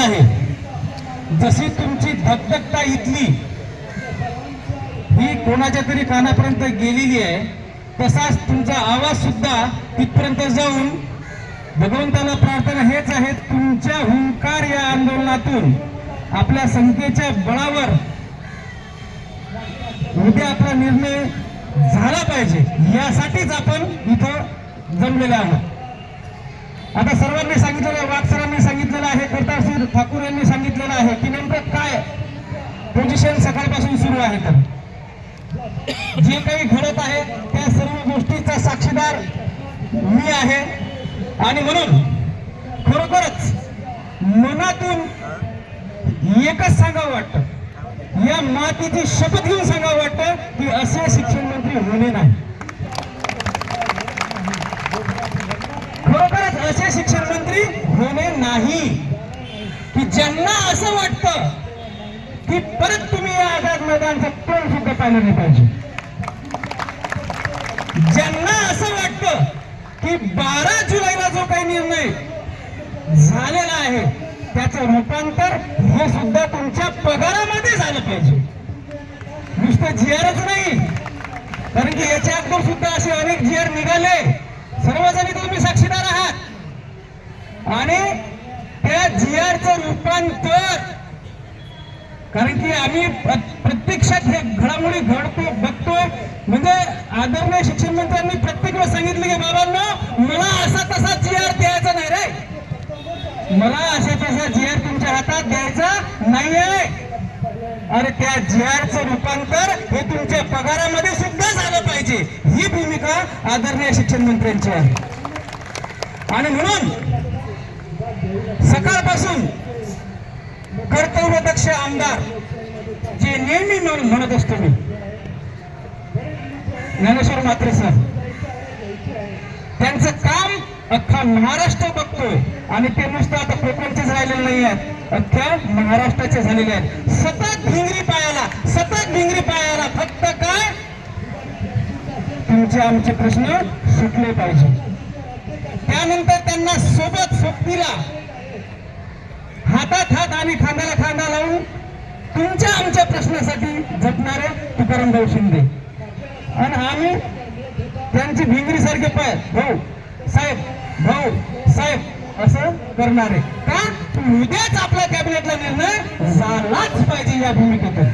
आहे. जशी तुमची धकधकता इथली ही कोणाच्या तरी कानापर्यंत गेलेली आहे तसाच तुमचा आवाज सुद्धा तिथपर्यंत जाऊन भगवंताला प्रार्थना हेच आहे तुमच्या हुंकार या आंदोलनातून आपल्या संख्येच्या बळावर उद्या आपला निर्णय झाला पाहिजे. यासाठीच आपण इथं जमलेले आहोत. आता सर्वांनी सांगितलेलं आहे वाघ सरांनी सांगितलेलं आहे करतारसिंह ठाकूर यांनी सांगितलेलं आहे की नेमकं काय पोझिशन सकाळपासून सुरू आहे तर? जे काही घडत आहे त्या सर्व गोष्टीचा साक्षीदार मी आहे. आणि म्हणून खरोखरच मनातून एकच सांगावं वाटतं. या मातीची शपथ घेऊन सांगावं वाटतं की असे शिक्षण मंत्री होणे नाही. असे शिक्षण मंत्री होणे नाही. की ज्यांना असं वाटतं की परत तुम्ही या आझाद मैदानचं कोण सुद्धा पाहिलं नाही पाहिजे. ज्यांना असं वाटतं की बारा जुलैला जो काही निर्णय झालेला आहे त्याचं रूपांतर हे सुद्धा तुमच्या पगारामध्ये झालं पाहिजे. नुसतं जीआरच नाही. कारण की याच्या अगोदर सुद्धा असे अनेक जीआर निघाले सर्वजणी तुम्ही साक्षीदार आहात आणि त्या जीआरचं रूपांतर. कारण की आम्ही प्रत्यक्षात हे घडामोडी घडतो बघतोय. म्हणजे आदरणीय शिक्षण मंत्र्यांनी प्रत्येक वेळेस सांगितलं की बाबांनो मला असा तसा जीआर द्यायचा नाही रे. मला असा तसा जीआर तुमच्या हातात द्यायचा नाहीये. अरे त्या जीआरचं रूपांतर हे तुमच्या पगारामध्ये सुद्धा झालं पाहिजे. ही भूमिका आदरणीय शिक्षण मंत्र्यांची आहे. आणि म्हणून सकाळपासून कर्तव्यदक्ष आमदार जे नेहमी म्हणत असतो मी. ज्ञानेश्वर मात्रे सर. त्यांचं काम अख्खा महाराष्ट्र बघतोय. आणि ते नुसतं आता कोकणचेच राहिलेले नाही आहेत. अख्ख्या महाराष्ट्राचे झालेले आहेत. सतत भिंगरी पायाला सतत भिंगरी पायाला फक्त काय? तुमचे आमचे प्रश्न सुटले पाहिजे. त्यानंतर त्यांना सोबत सोबतीला हातात हात आणि खांद्याला खांदा लावून तुमच्या आमच्या प्रश्नासाठी झटणारे तुकाराम भाऊ शिंदे. आणि आम्ही त्यांची भिंगरी सारखे पाय भाऊ साहेब भाऊ साहेब असं करणारे. का? उद्याच आपल्या कॅबिनेटला निर्णय झालाच पाहिजे या भूमिकेतून.